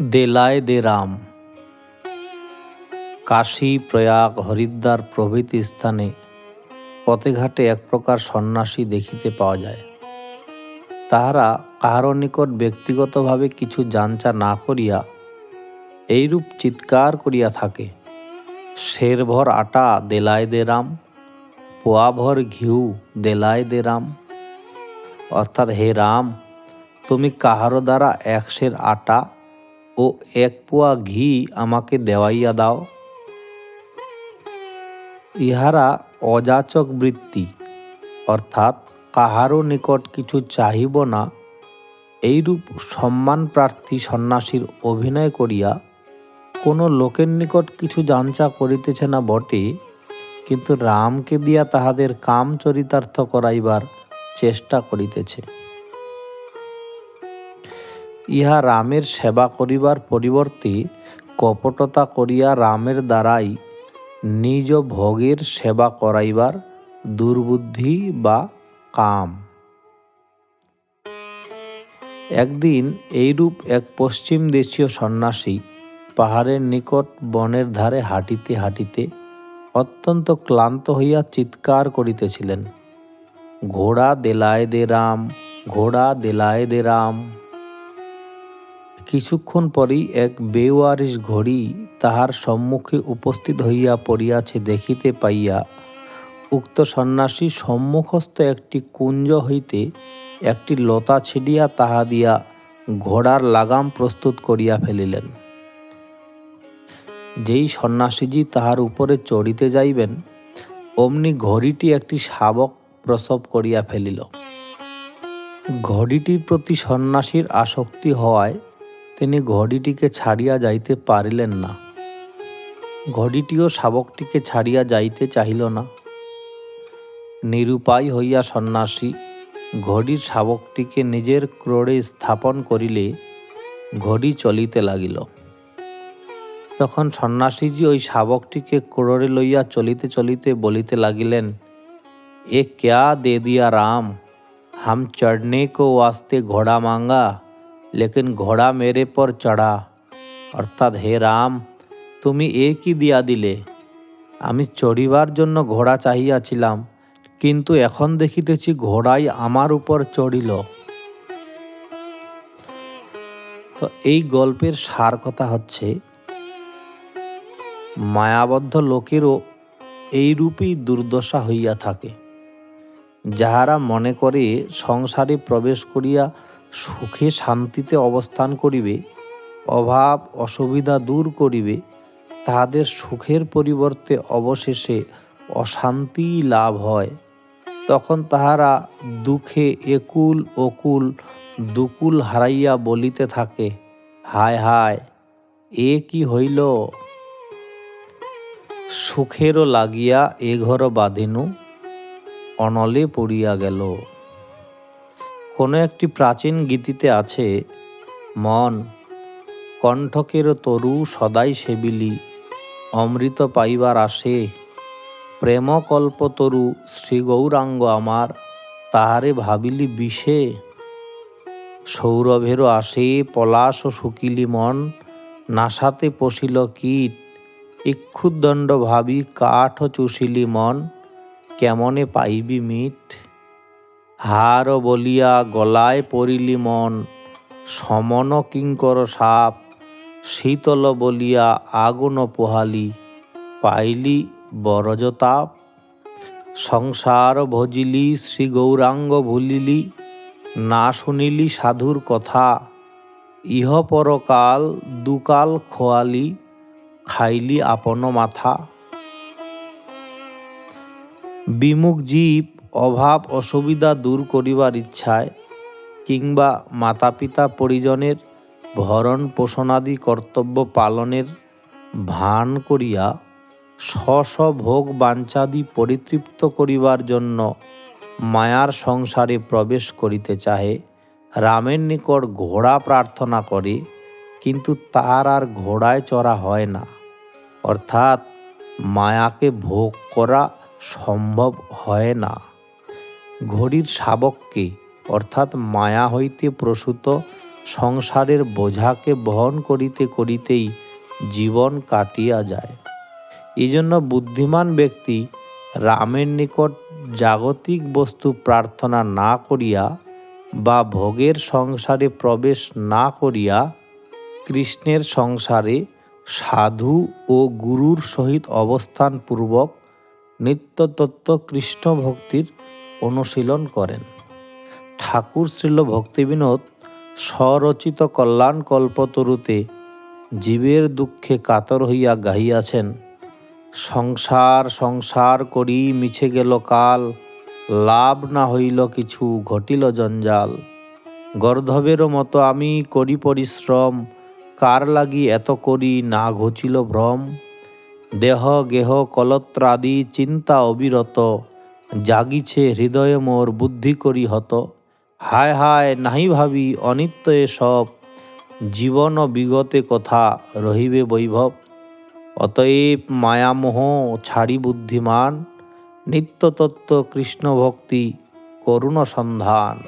দেলায় দে রাম। কাশী, প্রয়াগ, হরিদ্বার প্রভৃতি স্থানে পথে ঘাটে এক প্রকার সন্ন্যাসী দেখিতে পাওয়া যায়। তাহারা কাহারও নিকট ব্যক্তিগতভাবে কিছু জানচা না করিয়া এইরূপ চিৎকার করিয়া থাকে, শেরভর আটা দেলায় দে রাম, পোয়াভর ঘিউ দেলায় দে রাম। অর্থাৎ, হে রাম, তুমি কাহারো দ্বারা এক সের আটা ও এক পোয়া ঘি আমাকে দেওয়াইয়া দাও। ইহারা অযাচক বৃত্তি, অর্থাৎ কাহারও নিকট কিছু চাহিব না। এইরূপ সম্মান প্রার্থী সন্ন্যাসীর অভিনয় করিয়া কোনো লোকের নিকট কিছু জানচা করিতেছে না বটে, কিন্তু রামকে দিয়া তাহাদের কাম চরিতার্থ করাইবার চেষ্টা করিতেছে। ইহা রামের সেবা করিবার পরিবর্তে কপটতা করিয়া রামের দ্বারাই নিজ ভোগের সেবা করাইবার দুর্বুদ্ধি বা কাম। একদিন এইরূপ এক পশ্চিম দেশীয় সন্ন্যাসী পাহাড়ের নিকট বনের ধারে হাঁটিতে হাঁটিতে অত্যন্ত ক্লান্ত হইয়া চিৎকার করিতেছিলেন, ঘোড়া দেলায় দে রাম, ঘোড়া দেলায় দে রাম। কিছুক্ষণ পরেই এক বেওয়ারিশ ঘড়ি তাহার সম্মুখে উপস্থিত হইয়া পড়িয়াছে দেখিতে পাইয়া। উক্ত সন্ন্যাসী সম্মুখস্থ একটি কুঞ্জ হইতে একটি লতা ছিডিয়া তাহা দিয়া ঘোড়ার লাগাম প্রস্তুত করিয়া ফেলিলেন। যেই সন্ন্যাসীজি তাহার উপরে চড়িতে যাইবেন, অমনি ঘড়িটি একটি শাবক প্রসব করিয়া ফেলিল। ঘড়িটির প্রতি সন্ন্যাসীর আসক্তি হওয়ায় তিনি ঘড়িটিকে ছাড়িয়া যাইতে পারিলেন না। ঘড়িটিও শাবকটিকে ছাড়িয়া যাইতে চাহিল না। নিরুপায় হইয়া সন্ন্যাসী, ঘড়ির শাবকটিকে নিজের ক্রোড়ে স্থাপন করিলে ঘড়ি চলিতে লাগিল। তখন সন্ন্যাসীজি ওই শাবকটিকে ক্রোড়ে লইয়া চলিতে চলিতে বলিতে লাগিলেন, এ ক্যা দে দিয়া রাম? হাম চড়নে কো ওয়াস্তে ঘোড়া মাঙ্গা। লেকিন ঘোড়া মেরে পর চড়া অর্থাৎ হে রাম তুমি এ কি দিয়া দিলে আমি চড়িবার জন্য ঘোড়া চাহিয়াছিলাম কিন্তু এখন দেখিতেছি ঘোড়াই আমার উপর চড়িল। তো এই গল্পের সার কথা হচ্ছে, মায়াবদ্ধ লোকেরও এইরূপই দুর্দশা হইয়া থাকে। যাহারা মনে করে সংসারে প্রবেশ করিয়া সুখে শান্তিতে অবস্থান করিবে, অভাব, অসুবিধা দূর করিবে, তাহাদের সুখের পরিবর্তে অবশেষে অশান্তি লাভ হয়। তখন তাহারা দুঃখে একুল অকুল দুকুল হারাইয়া বলিতে থাকে, হায় হায়, এ কি হইল? সুখেরও লাগিয়া এ ঘর বাঁধিনু, অনলে পড়িয়া গেল। কোনো একটি প্রাচীন গীতিতে আছে, মন, কণ্ঠকের তরু সদাই সেবিলি, অমৃত পাইবার আসে প্রেম কল্পতরু শ্রী গৌরাঙ্গ আমার, তাহারে ভাবিলি বিষে। সৌরভেরও আসে পলাশ শুকিলি মন, নাসাতে পশিল কীট ইক্ষুদণ্ড ভাবি কাঠ চুষিলি মন, কেমনে পাইবি মিট? হার বলিয়া গলায় পড়িলি মন, সমন কিঙ্কর সাপ, শীতল বলিয়া আগুন পোহালি, পাইলি বরজতাপ। সংসার ভজিলি শ্রী গৌরাঙ্গ ভুলিলি, না শুনিলি সাধুর কথা ইহ পরকাল দুকাল খোয়ালি, খাইলি আপন মাথা। বিমুখ জীব অভাব অসুবিধা দূর করিবার ইচ্ছায় কিংবা মাতা পিতা পরিজনের ভরণ পোষণাদি কর্তব্য পালনের ভান করিয়া স্ব ভোগ বাঞ্ছাদি পরিতৃপ্ত করিবার জন্য মায়ার সংসারে প্রবেশ করিতে চাহে, রামের নিকট ঘোড়া প্রার্থনা করে, কিন্তু তার আর ঘোড়ায় চড়া হয় না। অর্থাৎ মায়াকে ভোগ করা সম্ভব হয় না। ঘড়ির শাবককে অর্থাৎ মায়া হইতে প্রসূত, সংসারের বোঝাকে বহন করিতে করিতেই জীবন কাটিয়া যায়। এই জন্য বুদ্ধিমান ব্যক্তি রামের নিকট জাগতিক বস্তু প্রার্থনা না করিয়া বা ভোগের সংসারে প্রবেশ না করিয়া কৃষ্ণের সংসারে সাধু ও গুরুর সহিত অবস্থানপূর্বক নিত্যতত্ত্ব কৃষ্ণ ভক্তির অনুশীলন করেন। ঠাকুর শ্রীল ভক্তিবিনোদ, স্বরচিত কল্যাণ কল্পতরুতে জীবের দুঃখে কাতর হইয়া গাহিয়াছেন, সংসার সংসার করি মিছে গেল কাল, লাভ না হইল কিছু ঘটিল জঞ্জাল। গর্ধবেরও মতো আমি করি পরিশ্রম, কার লাগি এত করি না ঘুচিল ভ্রম। দেহ গেহ কলত্রাদি চিন্তা অবিরত জাগিছে হৃদয়ে মোর বুদ্ধি করি হত। হায় হায় নাহি ভাবি অনিত্য সব জীবন বিগতে কথা রহিবে বৈভব। অতএব মায়ামোহ ছাড়ি বুদ্ধিমান। নিত্যতত্ত্ব কৃষ্ণ ভক্তি করুণ সন্ধান।